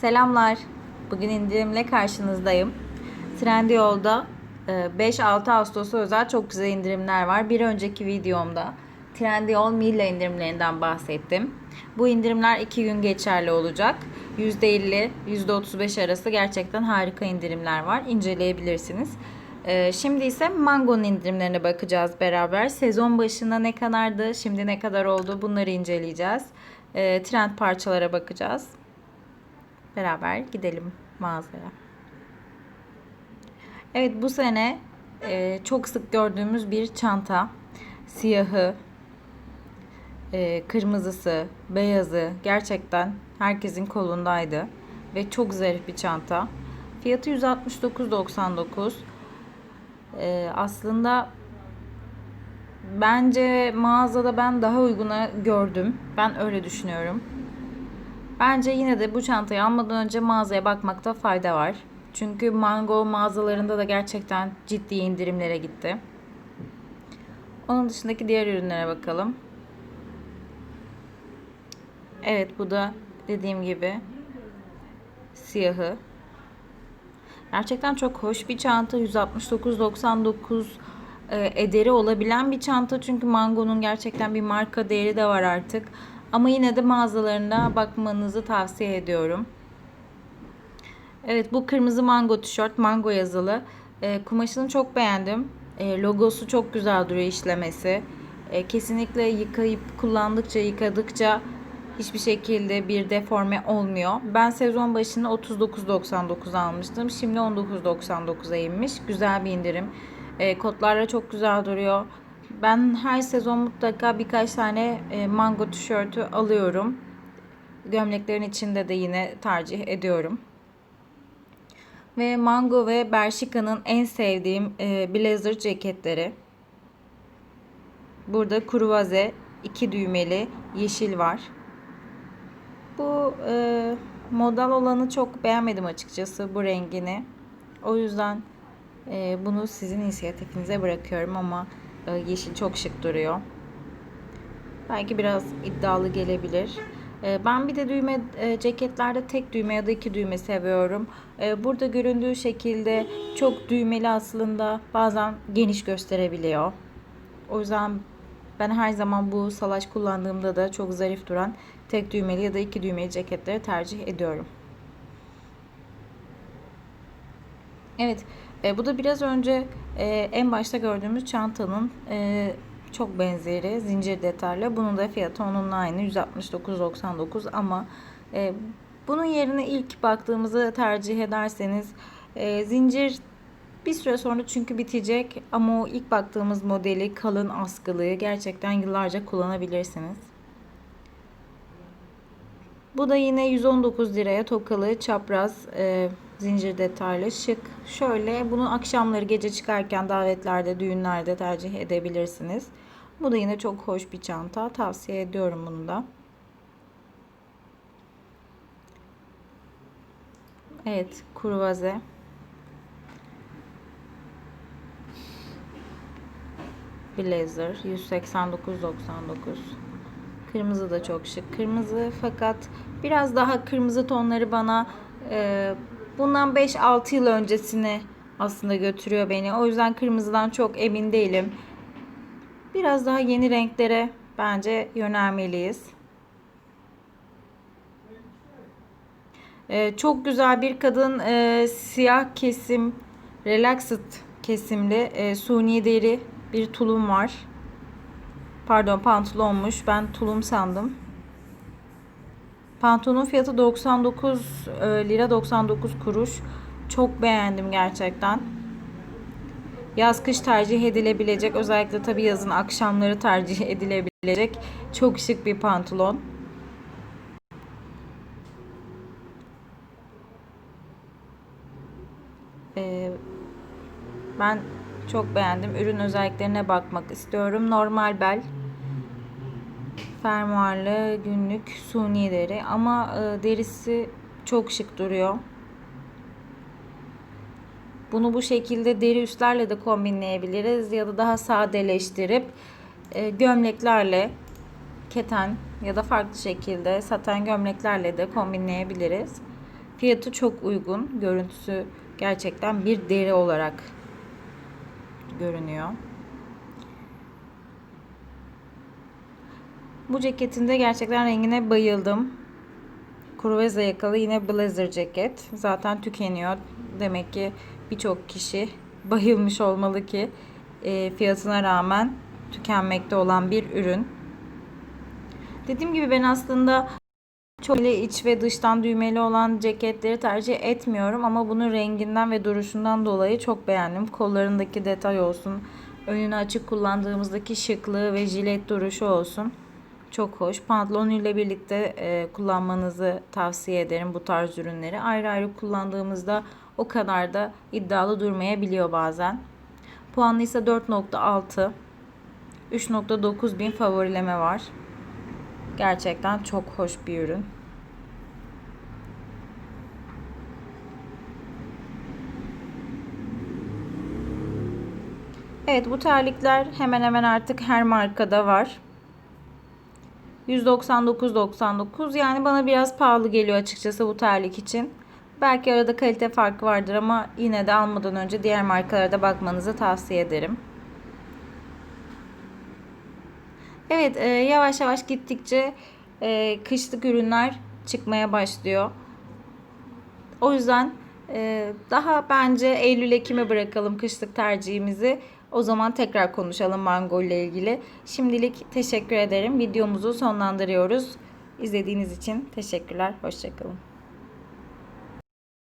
Selamlar. Bugün indirimle karşınızdayım. Trendyol'da e, 5-6 Ağustos'a özel çok güzel indirimler var. Bir önceki videomda Trendyol Milla indirimlerinden bahsettim. Bu indirimler 2 gün geçerli olacak. %50, %35 arası gerçekten harika indirimler var. İnceleyebilirsiniz. E, Şimdi ise Mango'nun indirimlerine bakacağız beraber. Sezon başında ne kadardı, şimdi ne kadar oldu bunları inceleyeceğiz. E, Trend parçalara bakacağız. Beraber gidelim mağazaya. Evet bu sene e, çok sık gördüğümüz bir çanta. Siyahı, e, kırmızısı, beyazı gerçekten herkesin kolundaydı. Ve çok zarif bir çanta. Fiyatı 169.99. E, aslında bence mağazada ben daha uyguna gördüm. Ben öyle düşünüyorum. Bence yine de bu çantayı almadan önce mağazaya bakmakta fayda var. Çünkü Mango mağazalarında da gerçekten ciddi indirimlere gitti. Onun dışındaki diğer ürünlere bakalım. Evet bu da dediğim gibi siyahı. Gerçekten çok hoş bir çanta. 169.99 e, ederi olabilen bir çanta. Çünkü Mango'nun gerçekten bir marka değeri de var artık. Ama yine de mağazalarına bakmanızı tavsiye ediyorum. Evet bu kırmızı mango tişört. Mango yazılı. E, kumaşını çok beğendim. E, logosu çok güzel duruyor işlemesi. E, kesinlikle yıkayıp kullandıkça yıkadıkça hiçbir şekilde bir deforme olmuyor. Ben sezon başında 39.99 almıştım. Şimdi 19.99'a inmiş. Güzel bir indirim. E, kotlarla çok güzel duruyor. Ben her sezon mutlaka birkaç tane e, mango tişörtü alıyorum. Gömleklerin içinde de yine tercih ediyorum. Ve Mango ve Bershka'nın en sevdiğim e, blazer ceketleri. Burada kruvaze iki düğmeli yeşil var. Bu e, model olanı çok beğenmedim açıkçası bu rengini. O yüzden e, bunu sizin inisiyatifinize bırakıyorum ama yeşil çok şık duruyor. Belki biraz iddialı gelebilir. E, Ben bir de düğme e, ceketlerde tek düğme ya da iki düğme seviyorum. E, Burada göründüğü şekilde çok düğmeli aslında bazen geniş gösterebiliyor. O yüzden ben her zaman bu salaş kullandığımda da çok zarif duran tek düğmeli ya da iki düğmeli ceketleri tercih ediyorum. Evet, e, bu da biraz önce e, en başta gördüğümüz çantanın e, çok benzeri zincir detaylı. Bunun da fiyatı onunla aynı 169.99 ama e, bunun yerine ilk baktığımızı tercih ederseniz e, zincir bir süre sonra çünkü bitecek ama o ilk baktığımız modeli kalın askılıyı gerçekten yıllarca kullanabilirsiniz. Bu da yine 119 liraya tokalı çapraz e, zincir detaylı şık. Şöyle bunu akşamları gece çıkarken davetlerde, düğünlerde tercih edebilirsiniz. Bu da yine çok hoş bir çanta. Tavsiye ediyorum bunu da. Evet, kurvaze. Blazer 189.99. Kırmızı da çok şık. Kırmızı fakat biraz daha kırmızı tonları bana e, bundan 5-6 yıl öncesine aslında götürüyor beni. O yüzden kırmızıdan çok emin değilim. Biraz daha yeni renklere bence yönelmeliyiz. E, çok güzel bir kadın e, siyah kesim relaxed kesimli e, suni deri bir tulum var. Pardon pantolonmuş. Ben tulum sandım. Pantolonun fiyatı 99 e, lira 99 kuruş. Çok beğendim gerçekten. Yaz kış tercih edilebilecek. Özellikle tabi yazın akşamları tercih edilebilecek. Çok şık bir pantolon. Ee, ben çok beğendim. Ürün özelliklerine bakmak istiyorum. Normal bel fermuarlı günlük suni deri ama e, derisi çok şık duruyor. Bunu bu şekilde deri üstlerle de kombinleyebiliriz ya da daha sadeleştirip e, gömleklerle keten ya da farklı şekilde saten gömleklerle de kombinleyebiliriz. Fiyatı çok uygun. Görüntüsü gerçekten bir deri olarak görünüyor. Bu ceketin de gerçekten rengine bayıldım. Kuruveza yakalı yine blazer ceket. Zaten tükeniyor. Demek ki birçok kişi bayılmış olmalı ki e, fiyatına rağmen tükenmekte olan bir ürün. Dediğim gibi ben aslında çok iç ve dıştan düğmeli olan ceketleri tercih etmiyorum ama bunun renginden ve duruşundan dolayı çok beğendim. Kollarındaki detay olsun, önünü açık kullandığımızdaki şıklığı ve jilet duruşu olsun. Çok hoş. Pantolon ile birlikte e, kullanmanızı tavsiye ederim bu tarz ürünleri. Ayrı ayrı kullandığımızda o kadar da iddialı durmayabiliyor bazen. Puanlı ise 4.6. 3.9 bin favorileme var. Gerçekten çok hoş bir ürün. Evet bu terlikler hemen hemen artık her markada var. 199.99 yani bana biraz pahalı geliyor açıkçası bu terlik için. Belki arada kalite farkı vardır ama yine de almadan önce diğer markalara da bakmanızı tavsiye ederim. Evet, e, yavaş yavaş gittikçe e, kışlık ürünler çıkmaya başlıyor. O yüzden e, daha bence Eylül-Ekim'e bırakalım kışlık tercihimizi. O zaman tekrar konuşalım mango ile ilgili. Şimdilik teşekkür ederim. Videomuzu sonlandırıyoruz. İzlediğiniz için teşekkürler. Hoşçakalın.